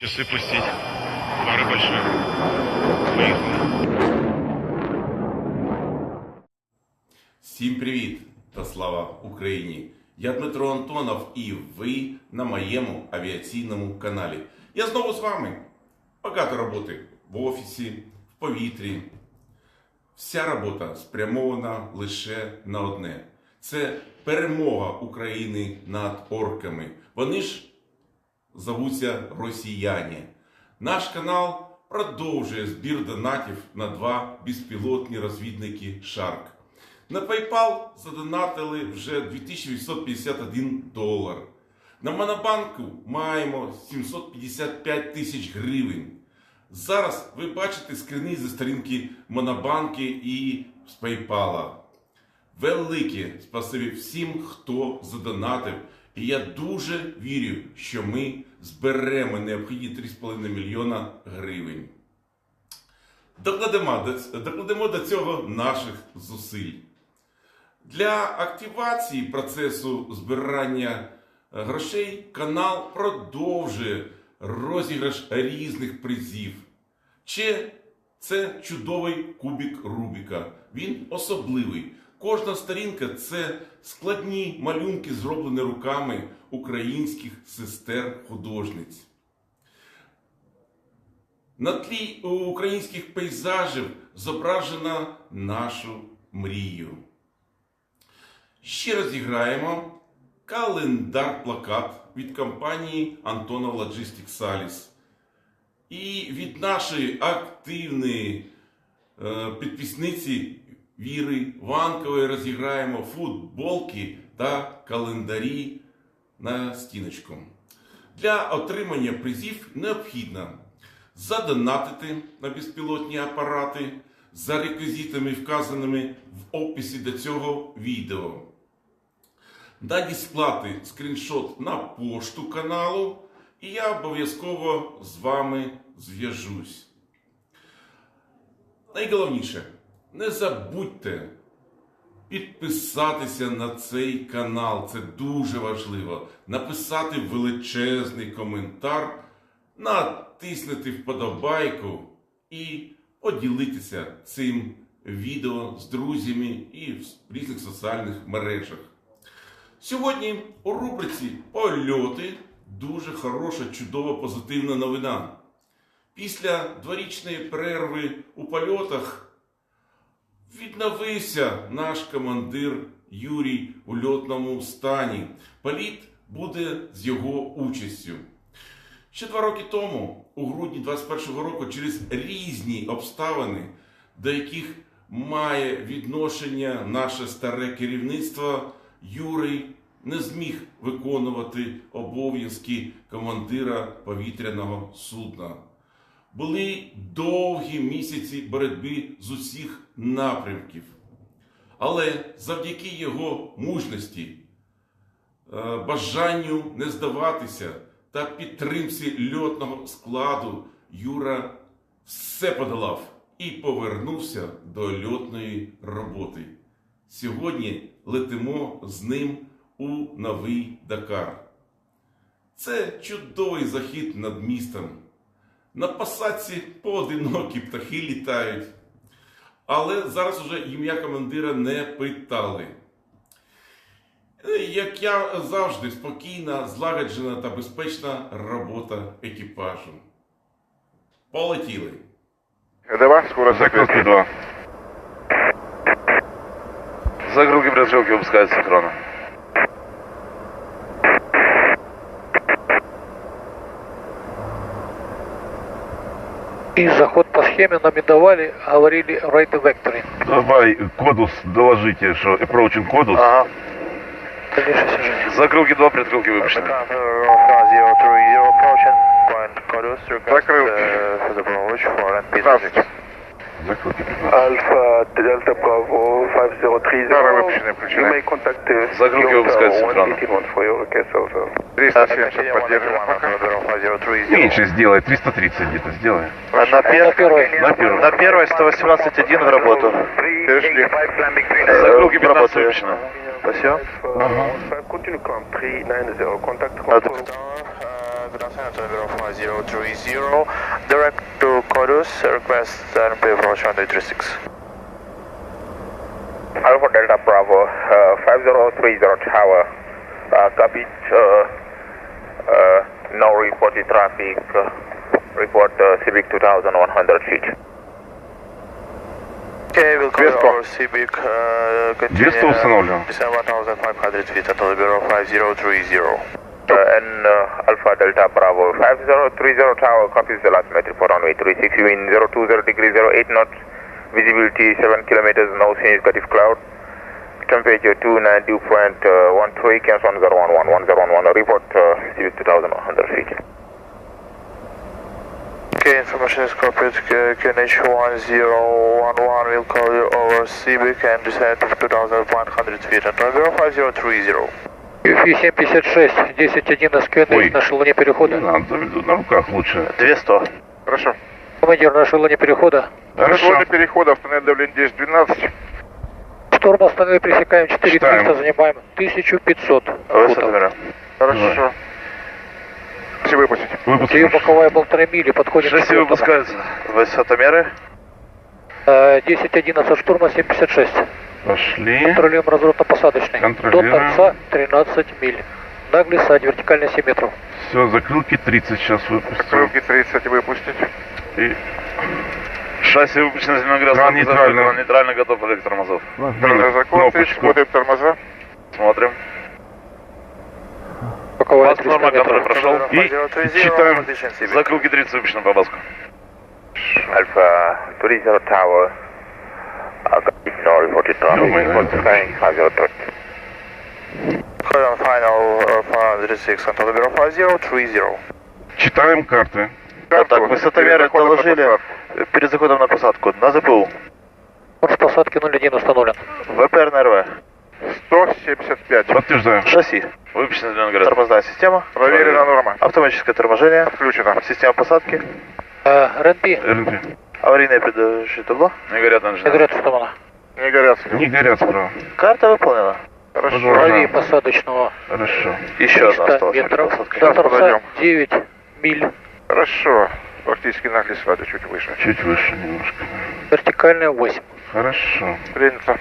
Часы пустить. Пары большие. Поехали. Всім привіт та слава Україні! Я Дмитро Антонов і ви на моєму авіаційному каналі. Я знову з вами. Багато роботи в офісі, в повітрі. Вся робота спрямована лише на одне: це перемога України над орками. Вони ж зовуться росіяни. Наш канал продовжує збір донатів на два безпілотні розвідники Шарк. На PayPal задонатили вже 2851 долар. На Монобанку маємо 755 тисяч гривень. Зараз ви бачите скрини зі сторінки Монобанки і з PayPal. Велике спасибі всім, хто задонатив. І я дуже вірю, що ми зберемо необхідні 3,5 мільйона гривень. Докладемо до, докладемо до цього наших зусиль. Для активації процесу збирання е, грошей канал продовжує розіграш різних призів. Чи це чудовий кубік Рубіка. Він особливий. Кожна сторінка це складні малюнки, зроблені руками українських сестер-художниць. На тлі українських пейзажів зображена нашу мрію. Ще розіграємо календар-плакат від компанії Antonov Logistics Salis. І від нашої активної е, підписниці Віри Ванкової розіграємо футболки та календарі на стіночку. Для отримання призів необхідно задонатити на безпілотні апарати за реквізитами, вказаними в описі до цього відео. Надіслати скріншот на пошту каналу, і я обов'язково з вами зв'яжусь. Найголовніше, не забудьте підписатися на цей канал. Це дуже важливо. Написати величезний коментар, натиснути вподобайку і поділитися цим відео з друзями і в різних соціальних мережах. Сьогодні у рубриці Польоти дуже хороша, чудова, позитивна новина. Після дворічної перерви у польотах відновився наш командир Юрій у льотному стані. Політ буде з його участю. Ще два роки тому, у грудні 21-го року, через різні обставини, до яких має відношення наше старе керівництво, Юрій не зміг виконувати обов'язки командира повітряного судна. Були довгі місяці боротьби з усіх напрямків. Але завдяки його мужності, е, бажанню не здаватися та підтримці льотного складу Юра все подолав і повернувся до льотної роботи. Сьогодні летимо з ним у новий Дакар. Це чудовий захід над містом. На посадці поодинокі птахи літають. Але зараз уже ім'я командира не питали. Як я завжди, спокійна, злагоджена та безпечна робота екіпажу. Полетіли. Эдова, скорость соответствует 2. Загрузки предстрелки выпускают синхронно. и заход по схеме нам и давали, говорили right vectoring. Давай, кодус доложите, что approaching кодус. Ага. Закрылки два, прикрылки выпущены. Закрылки. Альфа, Дельта, Браво, 503. Старое выпущенное включено. You may contact Загрузил пускай синхронно. Меньше сделай, 330 где-то сделай. На первой. На первой. На первой 118.1 в работу. Перешли. Загрузки 15 выпущено. Спасибо. Ага. Контакт. 030, direct to Chorus, request RP Promotion 336. Alpha Delta Bravo, uh, 5030 Tower, uh, copy, uh, uh, no reported traffic, uh, report uh, Civic 2100 feet. Okay, we'll clear our Civic, uh, continue, Seven thousand five hundred feet until the Bureau 5030. N Alpha Delta Bravo. 5030 Tower copies the last metric for runway 36. Wind 020 degrees 08 knots. Visibility 7 kilometers. No change that is cloud. Temperature 290.13. Dew point uh, 1011. Report uh, CVS 2100 feet. Okay, information is copied. QNH 1011 will call you over CBIC and decide to 2100 feet and 05030. ЮФИ-756, 10-1 СКН на шелоне перехода. Не надо, на руках лучше. 200. Хорошо. Командир на шелоне перехода. Хорошо. На шелоне перехода остановить давление 10-12. Шторм остановили, пресекаем 4300, занимаем 1500. Высота. Хорошо. Давай. Все выпустить. Выпустить. Ее боковая полтора мили, подходит. 6 выпускается. Высотомеры. 10-11 э, штурма 76. Пошли. Контролируем разворотно-посадочный. До торца 13 миль. На глиссаде, вертикально 7 метров. Все, закрылки 30 сейчас выпустим. Крылки 30 выпустить. И Шасси выпущено Зеленоград. Кран нейтрально. Нейтрально готов электр тормозов. Крылья закончить. Смотрим тормоза. Смотрим. Пас 300 норма, который прошел. И считаем. Закрылки 30 выпущено по баску. Alpha 30 Tower. Copy, no reported traffic. Report God. sky 503. Call on final uh, 406 until Bureau 5030. Читаем карты. Карту. так, высотомеры Перед заходом на доложили. посадку. Перед заходом на посадку. На ЗПУ. Курс посадки 01 установлен. ВПР на РВ. 175. Подтверждаем. Шасси. Выпущено Зеленоград. Тормозная система. Проверена норма. Автоматическое торможение. Включено. Система посадки. РНП, РНП. Аварийное предыдущее табло. Не горят на Игорь установлена. Не горят. Не горят справа. Карта выполнена. Хорошо. Правее посадочного Хорошо. Еще одна 300 осталась. метров. Сейчас подойдем. 9 миль. Хорошо. Практически на глиссаде, чуть выше. Чуть выше немножко. Вертикальная 8. Хорошо. Принято.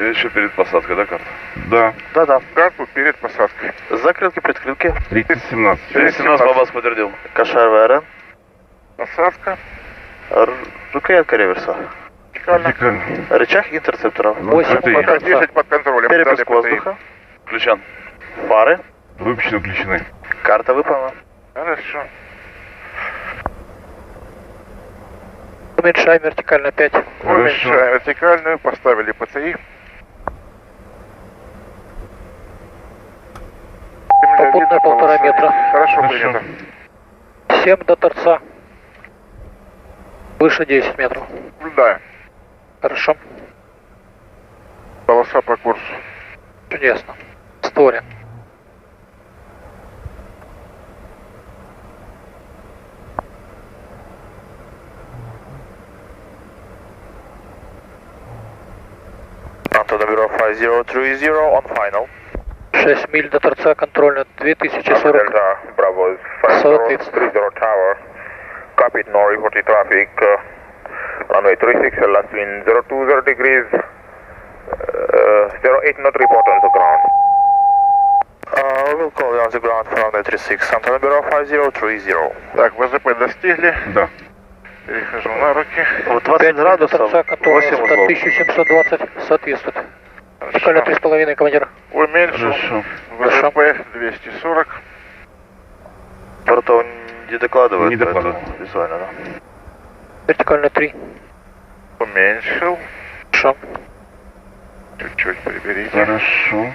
Еще перед посадкой, да, карта? Да. Да-да. Карту перед посадкой. Закрылки, предкрылки. 3017. 17 Бабас подтвердил. Кашар ВРН. Посадка. Рукоятка реверса. Вертикально. Рычаг интерцептора. 8 это и по есть. торца. 10 под контролем. Перепуск воздуха. Включен. Фары. Выпущены, включены. Карта выполнена. Хорошо. Уменьшаем вертикально 5. Хорошо. Уменьшаем вертикальную. Поставили. Земля Попутная полтора метра. Хорошо, Хорошо. принято. 7 до торца. Выше 10 метров. Наблюдаем. Хорошо. Полоса по курсу. Чудесно. Створен. Антон Бюро 5030 on final. 6 миль до торца контрольно 2040. Delta Bravo 5030 Tower. Copied, no reported traffic. Uh, runway 36, uh, last wind 020 degrees. Uh, 08 not report on the ground. Uh, we'll call you on the ground from the 36. Антон Бюро 5030. Так, ВЗП достигли. Да. Перехожу на руки. Вот 5 20 миль до градусов, торца контрольно 8 высота узлов. 1720 соответствует. Вертикально 3,5 командир. Уменьшил. Хорошо. ВЗП 240. Бортов не докладывает. Не докладывает. Визуально, да. Вертикально 3. Уменьшил. Хорошо. Чуть-чуть приберите. Хорошо.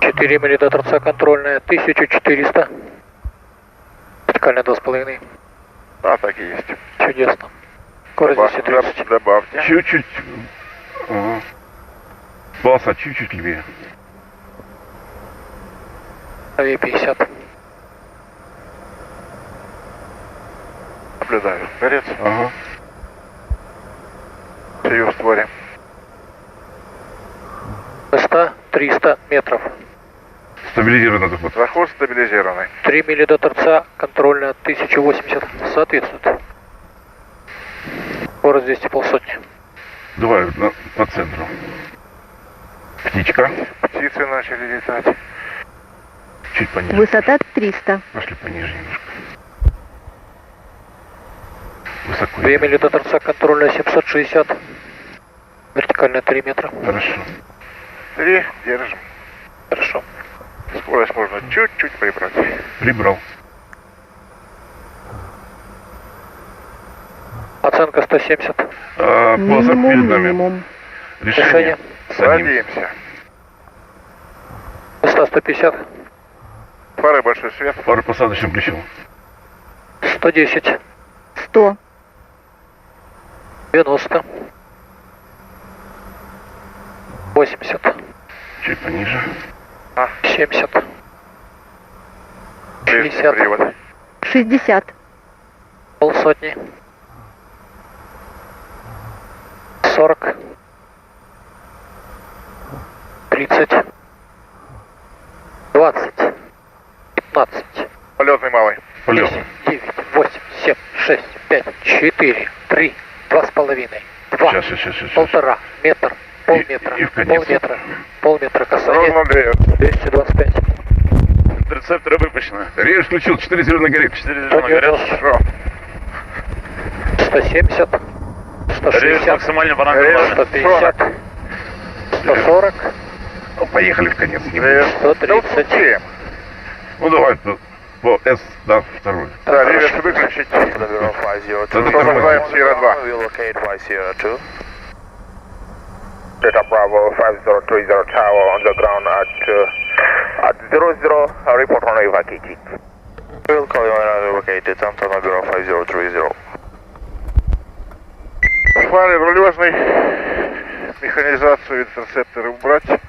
Четыре мили до торца контрольная 1400. Вертикально 2,5. А, так и есть. Чудесно. Скорость Добав- 230. доб- Добавьте. Чуть-чуть. Ага. Полоса чуть-чуть левее. Правее 50. Наблюдаю. Горец. Ага. Сию в створе. Высота 300 метров. Стабилизированный заход. Заход стабилизированный. 3 мили до торца, контрольная 1080 соответствует. Скорость 200 полсотни. Давай на- по центру. Птичка. Птицы начали летать. Чуть пониже. Высота 300. Пошли пониже немножко. Высоко. Время лета торца контроля 760. Вертикальная 3 метра. Хорошо. 3, держим. Хорошо. Скорость можно чуть-чуть прибрать. Прибрал. Оценка 170. А, Поза перед нами. Решение. Решение. Садимся. 100-150. Фары большой свет. Пары посадочным ключом. 110. 100. 90. 80. Чуть пониже. 70. Прежний 60. привод. 60. Полсотни. 40. 30. 20. 15. Полетный малый. Полет. 10, 9, 8, 7, 6, 5, 4, 3, два с половиной, два, Сейчас, сейчас, сейчас, полтора, метр, полметра, и конец. полметра, полметра касания, Ровно две. 225. Рецепторы выпущены. Режь включил, 4 зеленых горит. Четыре режима горят. Хорошо. 170, Режим 160, максимально параметр. 150, 140, Ну, поехали в конец. Не Две. буду. 130. Ну, давай по, S, да, второй. Да, реверс выключить. November 50 Это Продолжаем. Sierra 2. We'll locate by Sierra 2. Delta Bravo 5030 tower on the ground at uh, at 00. Uh, report on evacuated. We'll call you when relocated. Anton November 5030. Фары в рулежной. Механизацию интерцепторы убрать.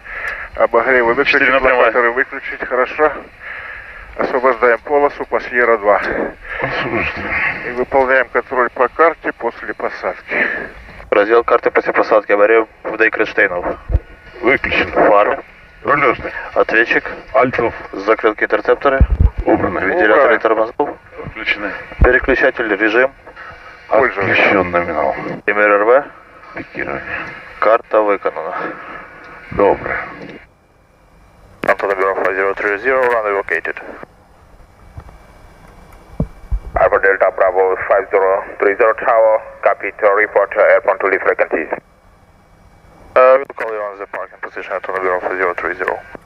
Обогревы выключить. На локаторы выключить. Хорошо. Освобождаем полосу по Сьерра 2. Слушайте, И выполняем контроль по карте после посадки. Раздел карты после посадки. Авария в Дейкренштейнов. выключен. Фары. Рулежный. Ответчик. Альтов. Закрылки интерцепторы. Убрано. Вентиляторы тормозов. Включены. Переключатель режим. Отключен номинал. МРРВ. Пикирование. Карта выполнена. Доброе. Anton November 5030, run relocated. Alpha Delta Bravo 5030 tower. Copy to report uh, airport to leave frequencies. Uh, we'll call you on the parking position at November 5030.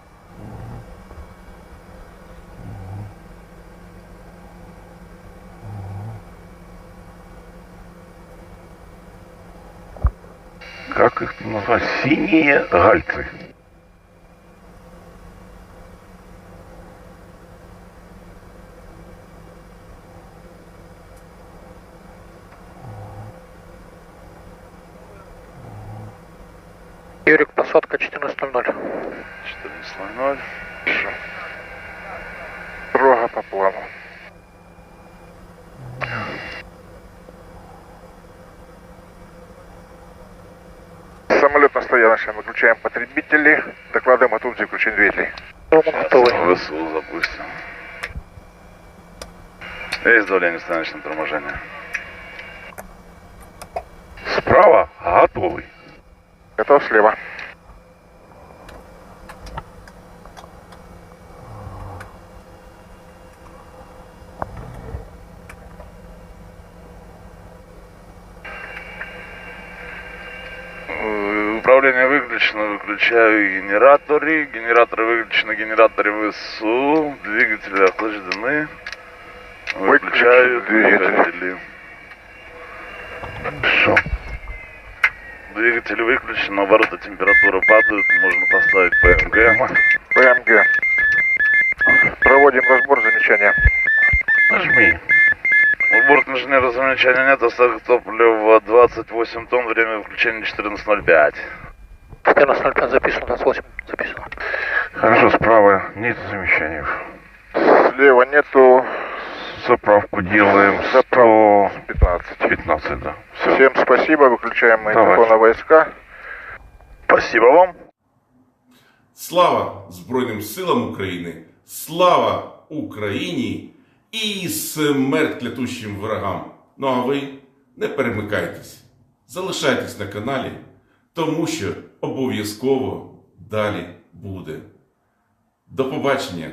Как их там назвать? Синие гальцы. Юрик, посадка 14.00. 14.00. Строго по плану. Самолет на стояночном. Выключаем потребители. Докладываем о том, заключен двигателей. Роман готовый. ВСУ запустим. Есть давление станочного торможения. Справа готовый. Готов слева. Э, Управление выключено, выключаю генераторы. Генераторы выключены, генераторы ВСУ. Двигатели охлаждены. Выключаю двигатели. двигатели. Все. Двигатели выключены, обороты температура падают, можно поставить ПМГ. ПМГ. Проводим разбор замечания. Нажми. У борт инженера замечания нет, остаток топлива 28 тонн, время выключения 14.05. 14.05 записано, 28 записано. Хорошо, справа нет замечаний. Слева нету Заправку делаем Заправку 115, 15. да. Все. Всем спасибо. Выключаем Давай. на войска. Спасибо вам. Слава Збройним силам України! Слава Україні! І смерть клятущим ворогам! Ну а ви не перемикайтесь, залишайтесь на каналі, тому що обов'язково далі буде. До побачення!